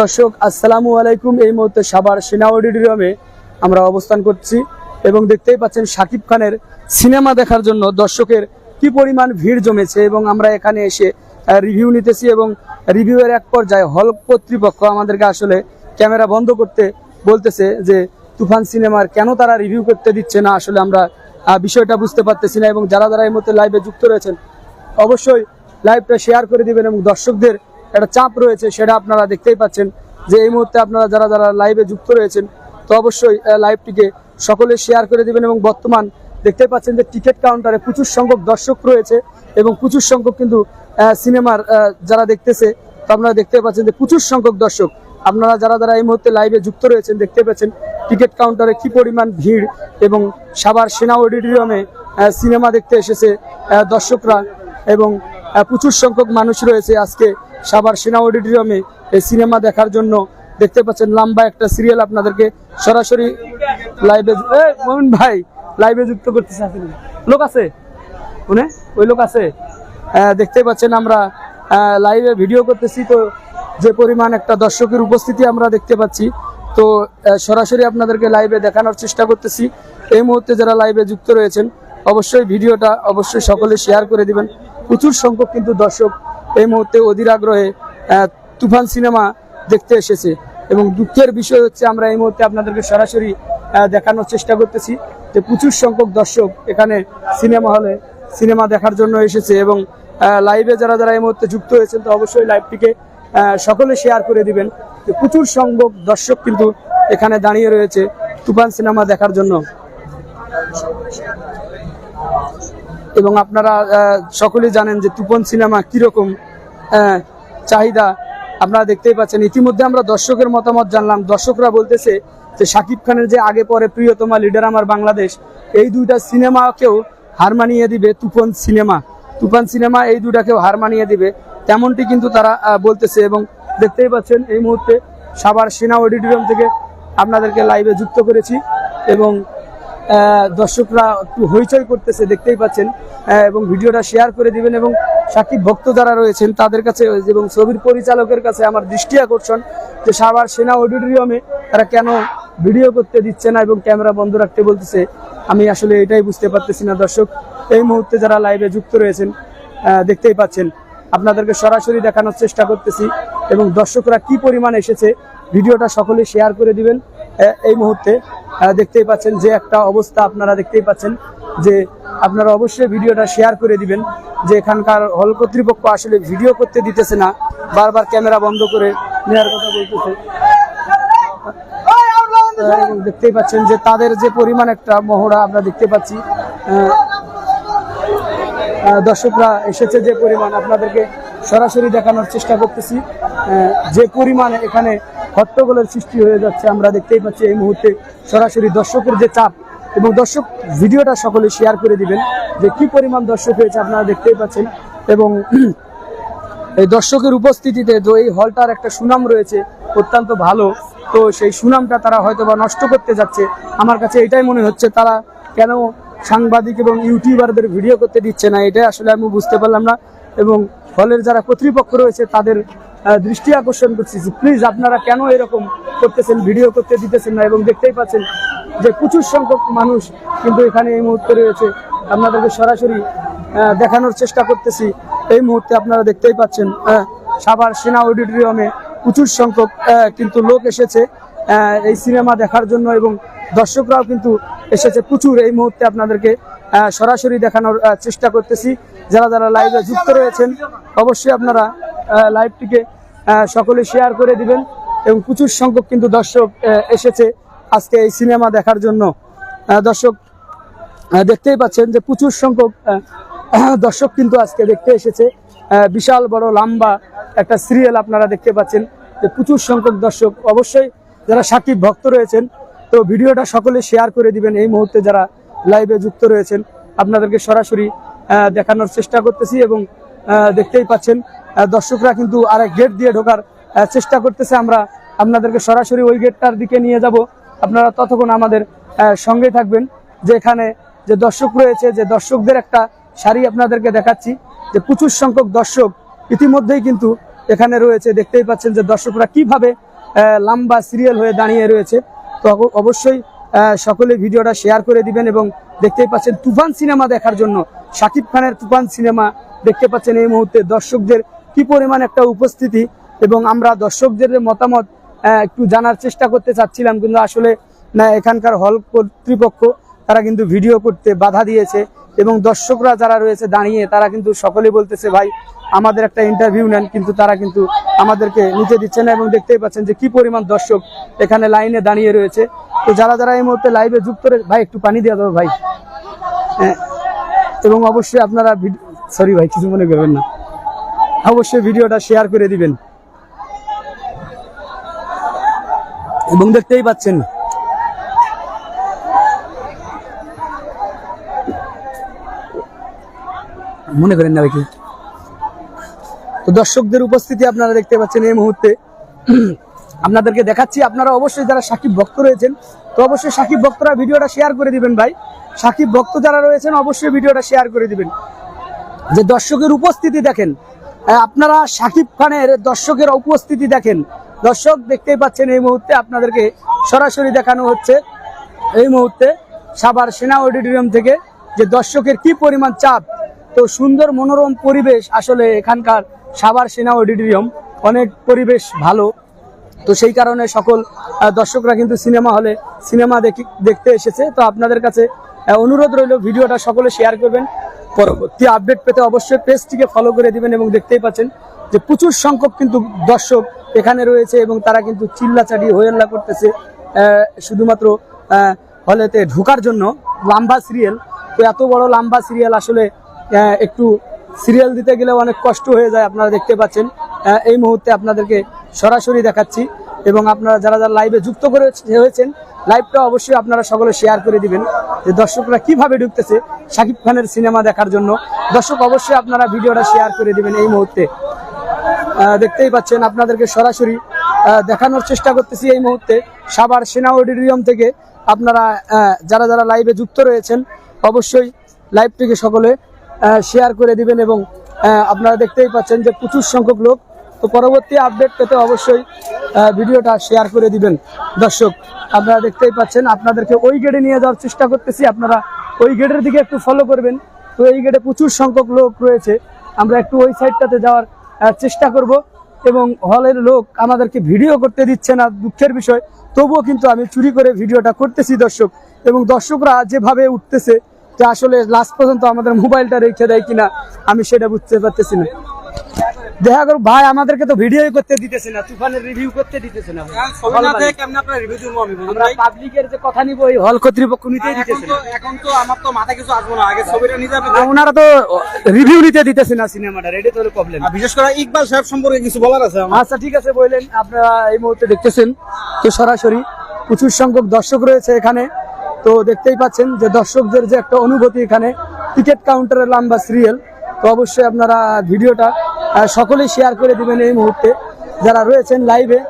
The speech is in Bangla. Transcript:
দর্শক, আসসালামু আলাইকুম। এই মুহূর্তে সাবার সেনা অডিটোরিয়ামে আমরা অবস্থান করছি এবং দেখতেই পাচ্ছেন শাকিব খানের সিনেমা দেখার জন্য দর্শকের কি পরিমাণ ভিড় জমেছে এবং আমরা এখানে এসে রিভিউ নিতেছি এবং রিভিউয়ের এক পর্যায়ে হল কর্তৃপক্ষ আমাদেরকে আসলে ক্যামেরা বন্ধ করতে বলতেছে যে, তুফান সিনেমার কেন তারা রিভিউ করতে দিচ্ছে না? আসলে আমরা বিষয়টা বুঝতে পারতেছি না এবং যারা যারা এই মুহূর্তে লাইভে যুক্ত রয়েছেন, অবশ্যই লাইভটা শেয়ার করে দিবেন এবং দর্শকদের একটা চাপ রয়েছে, সেটা আপনারা দেখতেই পাচ্ছেন যে এই মুহূর্তে আপনারা যারা যারা লাইভে যুক্ত রয়েছেন, তো অবশ্যই লাইভটিকে সকলে শেয়ার করে দিবেন এবং বর্তমান দেখতে পাচ্ছেন যে টিকিট কাউন্টারে প্রচুর সংখ্যক দর্শক রয়েছে এবং প্রচুর সংখ্যক কিন্তু সিনেমার যারা দেখতেছে, তো আপনারা দেখতে পাচ্ছেন যে প্রচুর সংখ্যক দর্শক। আপনারা যারা যারা এই মুহূর্তে লাইভে যুক্ত রয়েছেন, দেখতে পাচ্ছেন টিকিট কাউন্টারে কি পরিমাণ ভিড় এবং সাবার সেনা অডিটোরিয়ামে সিনেমা দেখতে এসেছে দর্শকরা এবং প্রচুর সংখ্যক মানুষ রয়েছে আজকে সাভার সেনা অডিটোরিয়ামে এই সিনেমা দেখার জন্য দেখতে পাচ্ছেন লম্বা একটা সিরিয়াল আপনাদেরকে সরাসরি লাইভে মোমিন ভাই লাইভে যুক্ত করতেছে। লোক আছে? শুনে ওই লোক আছে? দেখতে পাচ্ছেন আমরা লাইভে ভিডিও করতেছি, তো যে পরিমাণ একটা দর্শকের উপস্থিতি আমরা দেখতে পাচ্ছি, তো সরাসরি আপনাদেরকে লাইভে দেখানোর চেষ্টা করতেছি। এই মুহূর্তে যারা লাইভে যুক্ত রয়েছেন, অবশ্যই ভিডিওটা অবশ্যই সকলে শেয়ার করে দিবেন। প্রচুর সংখ্যক কিন্তু দর্শক এই মুহূর্তে অধীর আগ্রহে তুফান সিনেমা দেখতে এসেছে। এবং দুঃখের বিষয় হচ্ছে আমরা এই মুহূর্তে আপনাদেরকে সরাসরি দেখানোর চেষ্টা করতেছি যে প্রচুর সংখ্যক দর্শক এখানে সিনেমা হলে সিনেমা দেখার জন্য এসেছে এবং লাইভে যারা যারা এই মুহূর্তে যুক্ত হয়েছেন তো অবশ্যই লাইভটিকে সকলে শেয়ার করে দিবেন যে প্রচুর সংখ্যক দর্শক কিন্তু এখানে দাঁড়িয়ে রয়েছে তুফান সিনেমা দেখার জন্য। এবং আপনারা সকলেই জানেন যে তুপন সিনেমা কীরকম চাহিদা। আপনারা দেখতেই পাচ্ছেন, ইতিমধ্যে আমরা দর্শকের মতামত জানলাম। দর্শকরা বলতেছে যে শাকিব খানের যে আগে পরে প্রিয়তমা, লিডার আমার বাংলাদেশ, এই দুইটা সিনেমাকেও হার মানিয়ে দিবে তুফান সিনেমা। তুফান সিনেমা এই দুটাকেও হার মানিয়ে দিবে, তেমনটি কিন্তু তারা বলতেছে এবং দেখতেই পাচ্ছেন এই মুহূর্তে সাবার সেনা অডিটোরিয়াম থেকে আপনাদেরকে লাইভে যুক্ত করেছি এবং দর্শকরা একটু হইচই করতেছে, দেখতেই পাচ্ছেন। এবং ভিডিওটা শেয়ার করে দিবেন এবং সাকিব ভক্ত যারা রয়েছেন, তাদের কাছে এবং ছবির পরিচালকের কাছে আমার দৃষ্টি আকর্ষণ যে সাভার সেনা অডিটোরিয়ামে তারা কেন ভিডিও করতে দিচ্ছে না এবং ক্যামেরা বন্ধ রাখতে বলতেছে, আমি আসলে এটাই বুঝতে পারতেছি না। দর্শক, এই মুহূর্তে যারা লাইভে যুক্ত রয়েছেন দেখতেই পাচ্ছেন, আপনাদেরকে সরাসরি দেখানোর চেষ্টা করতেছি এবং দর্শকরা কি পরিমাণ এসেছে, ভিডিওটা সকলে শেয়ার করে দিবেন এই মুহূর্তে। দেখতেই পাচ্ছেন যে একটা অবস্থা আপনারা দেখতেই পাচ্ছেন যে আপনারা অবশ্যই ভিডিওটা শেয়ার করে দিবেন, যে এখানকার হল কর্তৃপক্ষ আসলে ভিডিও করতে দিতেছে না, বারবার ক্যামেরা বন্ধ করে নেওয়ার কথা বলতেছে। দেখতেই পাচ্ছেন যে তাদের যে পরিমাণ একটা মহড়া আমরা দেখতে পাচ্ছি। দর্শকরা এসেছে যে পরিমাণ, আপনাদেরকে সরাসরি দেখানোর চেষ্টা করতেছি। যে পরিমাণ এখানে হট্টগোলের সৃষ্টি হয়ে যাচ্ছে। আমরা দেখতেই পাচ্ছি এই মুহূর্তে সরাসরি দর্শকের যে চাপ এবং দর্শক ভিডিওটা সকলে শেয়ার করে দিবেন যে কি পরিমাণ দর্শক হয়েছে আপনারা দেখতেই পাচ্ছেন এবং এই দর্শকের উপস্থিতিতে যে এই হলটার একটা সুনাম রয়েছে, অত্যন্ত ভালো। তো সেই সুনামটা তারা হয়তো বা নষ্ট করতে যাচ্ছে। আমার কাছে এটাই মনে হচ্ছে, তারা কেন সাংবাদিক এবং ইউটিউবারদের ভিডিও করতে দিচ্ছে না? এটাই আসলে আমি বুঝতে পারলাম না। এবং হলের যারা কর্তৃপক্ষ রয়েছে, তাদের দৃষ্টি আকর্ষণ করছি যে প্লিজ আপনারা কেন এরকম করতেছেন ভিডিও করতে দিতেছেন না এবং দেখতেই পাচ্ছেন যে প্রচুর সংখ্যক মানুষ কিন্তু এখানে এই মুহূর্তে রয়েছে। আপনাদেরকে সরাসরি দেখানোর চেষ্টা করতেছি। এই মুহূর্তে আপনারা দেখতেই পাচ্ছেন সাভার সেনা অডিটোরিয়ামে প্রচুর সংখ্যক কিন্তু লোক এসেছে এই সিনেমা দেখার জন্য এবং দর্শকরাও কিন্তু এসেছে প্রচুর। এই মুহূর্তে আপনাদেরকে সরাসরি দেখানোর চেষ্টা করতেছি। যারা যারা লাইভে যুক্ত রয়েছেন, অবশ্যই আপনারা লাইভটিকে সকলে শেয়ার করে দিবেন এবং প্রচুর সংখ্যক কিন্তু দর্শক এসেছে আজকে এই সিনেমা দেখার জন্য। দর্শক দেখতেই পাচ্ছেন যে প্রচুর সংখ্যক দর্শক কিন্তু আজকে দেখতে এসেছে। বিশাল বড় লম্বা একটা সিরিয়াল আপনারা দেখতে পাচ্ছেন যে প্রচুর সংখ্যক দর্শক। অবশ্যই যারা সাকিব ভক্ত রয়েছেন, তো ভিডিওটা সকলে শেয়ার করে দিবেন। এই মুহূর্তে যারা লাইভে যুক্ত রয়েছেন, আপনাদেরকে সরাসরি দেখানোর চেষ্টা করতেছি এবং দেখতেই পাচ্ছেন দর্শকরা কিন্তু আরেক গেট দিয়ে ঢোকার চেষ্টা করতেছে। আমরা আপনাদেরকে সরাসরি ওই গেটটার দিকে নিয়ে যাব। আপনারা ততক্ষণ আমাদের সঙ্গে থাকবেন। যে এখানে যে দর্শক রয়েছে, যে দর্শকদের একটা শাড়ি আপনাদেরকে দেখাচ্ছি, যে প্রচুর সংখ্যক দর্শক ইতিমধ্যেই কিন্তু এখানে রয়েছে। দেখতেই পাচ্ছেন যে দর্শকরা কীভাবে লম্বা সিরিয়াল হয়ে দাঁড়িয়ে রয়েছে। তো অবশ্যই সকলে ভিডিওটা শেয়ার করে দিবেন এবং দেখতেই পাচ্ছেন তুফান সিনেমা দেখার জন্য। শাকিব খানের তুফান সিনেমা দেখতে পাচ্ছেন এই মুহূর্তে দর্শকদের কি পরিমাণ একটা উপস্থিতি এবং আমরা দর্শকদের মতামত একটু জানার চেষ্টা করতে চাচ্ছিলাম কিন্তু আসলে না এখানকার হল কর্তৃপক্ষ তারা কিন্তু ভিডিও করতে বাধা দিয়েছে এবং দর্শকরা যারা রয়েছে দাঁড়িয়ে তারা কিন্তু সকলে বলতেছে ভাই আমাদের একটা ইন্টারভিউ নেন। কিন্তু তারা কিন্তু আমাদেরকে নিতে দিচ্ছে না এবং দেখতেই পাচ্ছেন যে কি পরিমাণ দর্শক এখানে লাইনে দাঁড়িয়ে রয়েছে। তো যারা যারা এই মুহূর্তে লাইভে যুক্ত রয়েছে ভাই একটু পানি দেওয়া দেবো ভাই। হ্যাঁ, এবং অবশ্যই আপনারা সরি ভাই কিছু মনে করবেন না। অবশ্যই ভিডিওটা শেয়ার করে দিবেন। এবং দেখতেই পাচ্ছেন। মনে করেন না কি? তো দর্শকদের উপস্থিতি আপনারা দেখতে পাচ্ছেন এই মুহূর্তে। আপনাদেরকে দেখাচ্ছি, আপনারা অবশ্যই যারা সাকিব ভক্ত রয়েছেন, তো অবশ্যই সাকিব ভক্তরা ভিডিওটা শেয়ার করে দিবেন ভাই। সাকিব ভক্ত যারা রয়েছেন, অবশ্যই ভিডিওটা শেয়ার করে দিবেন। যে দর্শকের উপস্থিতি দেখেন আপনারা সাকিব খানের দর্শকের উপস্থিতি দেখেন। দর্শক দেখতেই পাচ্ছেন এই মুহূর্তে আপনাদেরকে সরাসরি দেখানো হচ্ছে। এই মুহূর্তে সাভার সেনা অডিটোরিয়াম থেকে যে দর্শকের কি পরিমাণ চাপ, তো সুন্দর মনোরম পরিবেশ আসলে এখানকার সাভার সেনা অডিটোরিয়াম। অনেক পরিবেশ ভালো। তো সেই কারণে সকল দর্শকরা কিন্তু সিনেমা হলে সিনেমা দেখি দেখতে এসেছে। তো আপনাদের কাছে অনুরোধ রইল, ভিডিওটা সকলে শেয়ার করবেন। পরবর্তী আপডেট পেতে অবশ্যই পেজটিকে ফলো করে দিবেন এবং দেখতেই পাচ্ছেন যে প্রচুর সংখ্যক কিন্তু দর্শক এখানে রয়েছে এবং তারা কিন্তু চিল্লাচাড়ি হইল্লা করতেছে। শুধুমাত্র হলেতে ঢোকার জন্য লম্বা সিরিয়াল তো এত বড় লম্বা সিরিয়াল আসলে একটু সিরিয়াল দিতে গেলে অনেক কষ্ট হয়ে যায়, আপনারা দেখতে পাচ্ছেন। এই মুহূর্তে আপনাদেরকে সরাসরি দেখাচ্ছি। এবং আপনারা যারা যারা লাইভে যুক্ত করে হয়েছেন লাইভটা অবশ্যই আপনারা সকলে শেয়ার করে দিবেন। যে দর্শকরা কীভাবে ঢুকতেছে শাকিব খানের সিনেমা দেখার জন্য। দর্শক অবশ্যই আপনারা ভিডিওটা শেয়ার করে দিবেন এই মুহূর্তে। দেখতেই পাচ্ছেন আপনাদেরকে সরাসরি দেখানোর চেষ্টা করতেছি এই মুহূর্তে। সাভার সেনা অডিটোরিয়াম থেকে আপনারা যারা যারা লাইভে যুক্ত রয়েছেন, অবশ্যই লাইভটিকে সকলে শেয়ার করে দিবেন এবং আপনারা দেখতেই পাচ্ছেন যে প্রচুর সংখ্যক লোক তো পরবর্তী আপডেট পেতে অবশ্যই ভিডিওটা শেয়ার করে দিবেন। দর্শক, আপনারা দেখতেই পাচ্ছেন, আপনাদেরকে ওই গেটে নিয়ে যাওয়ার চেষ্টা করতেছি। আপনারা ওই গেটের দিকে একটু ফলো করবেন। তো এই গেটে প্রচুর সংখ্যক লোক রয়েছে। আমরা একটু ওই সাইডটাতে যাওয়ার চেষ্টা করব। এবং হলের লোক আমাদেরকে ভিডিও করতে দিচ্ছে না, দুঃখের বিষয়। তবুও কিন্তু আমি চুরি করে ভিডিওটা করতেছি, দর্শক। এবং দর্শকরা যেভাবে উঠতেছে যে আসলে লাস্ট পর্যন্ত আমাদের মোবাইলটা রেখে দেয় কিনা, আমি সেটা বুঝতে পারতেছি না। দেখা করো ভাই আমাদেরকে তো ভিডিও করতে দিতেছে না তুফানের রিভিউ করতে দিতেছে না। বলুন আমরা পাবলিকের যে কথা নিব ওই হল কর্তৃপক্ষ নিতেই এখন দিতেছে এখন তো আমার তো মাথায় কিছু আসব না। আগে ছবিটা নিয়ে যাবে ওনারা তো রিভিউ নিতে দিতেছে না সিনেমাটার এটা তো প্রবলেম বিশেষ করে ইকবাল সাহেব সম্পর্কে কিছু বলার আছে আচ্ছা ঠিক আছে বললেন আপনারা এই মুহূর্তে দেখতেছেন তো সরাসরি প্রচুর সংখ্যক দর্শক রয়েছে এখানে। তো দেখতেই পাচ্ছেন যে দর্শকদের যে একটা অনুভূতি এখানে টিকিট কাউন্টারের লাম্বা সিরিয়াল তো অবশ্যই আপনারা ভিডিওটা সকলেই শেয়ার করে দিবেন এই মুহূর্তে। যারা রয়েছেন লাইভে